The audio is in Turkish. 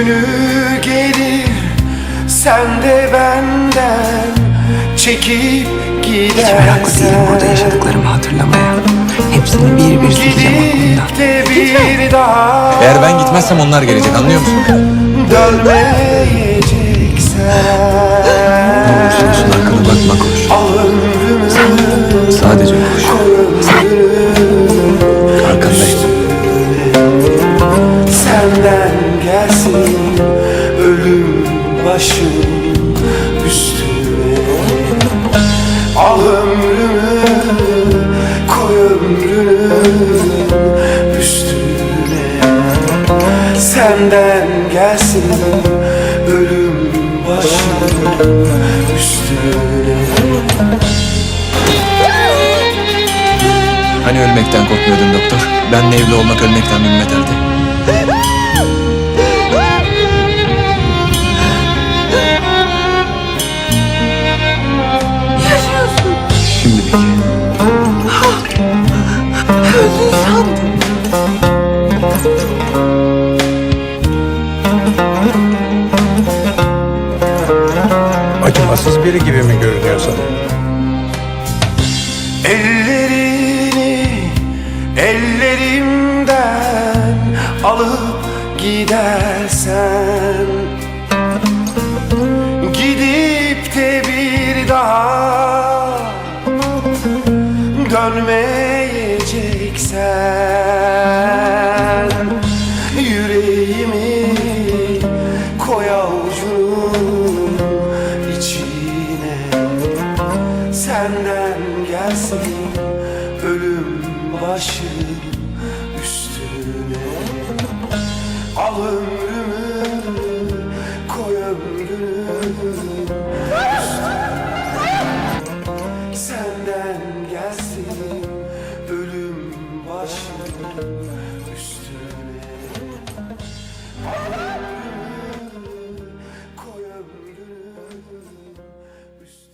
günü gelir Sen de benden çekip gidersen Hiç meraklı değilim burada yaşadıklarımı hatırlamaya. Hepsini bir bir sileceğim aklımdan. Gidip daha Eğer ben gitmezsem onlar gelecek anlıyor musun? dönmeyeceksen Olursa olsun arkana bakma koş. Sadece koş. Başım üstüne Al ömrümü koy ömrünün üstüne Senden gelsin ölüm başım üstüne Hani ölmekten korkmuyordun doktor? Benle evli olmak ölmekten bin beterdi. Acımasız biri gibi mi görünüyor sana? Ellerini ellerimden alıp gidersen Gidip de bir daha sen Yüreğimi koy avucunun içine. Senden gelsin ölüm başı üstüne. Al ömrümü koy ömrünü.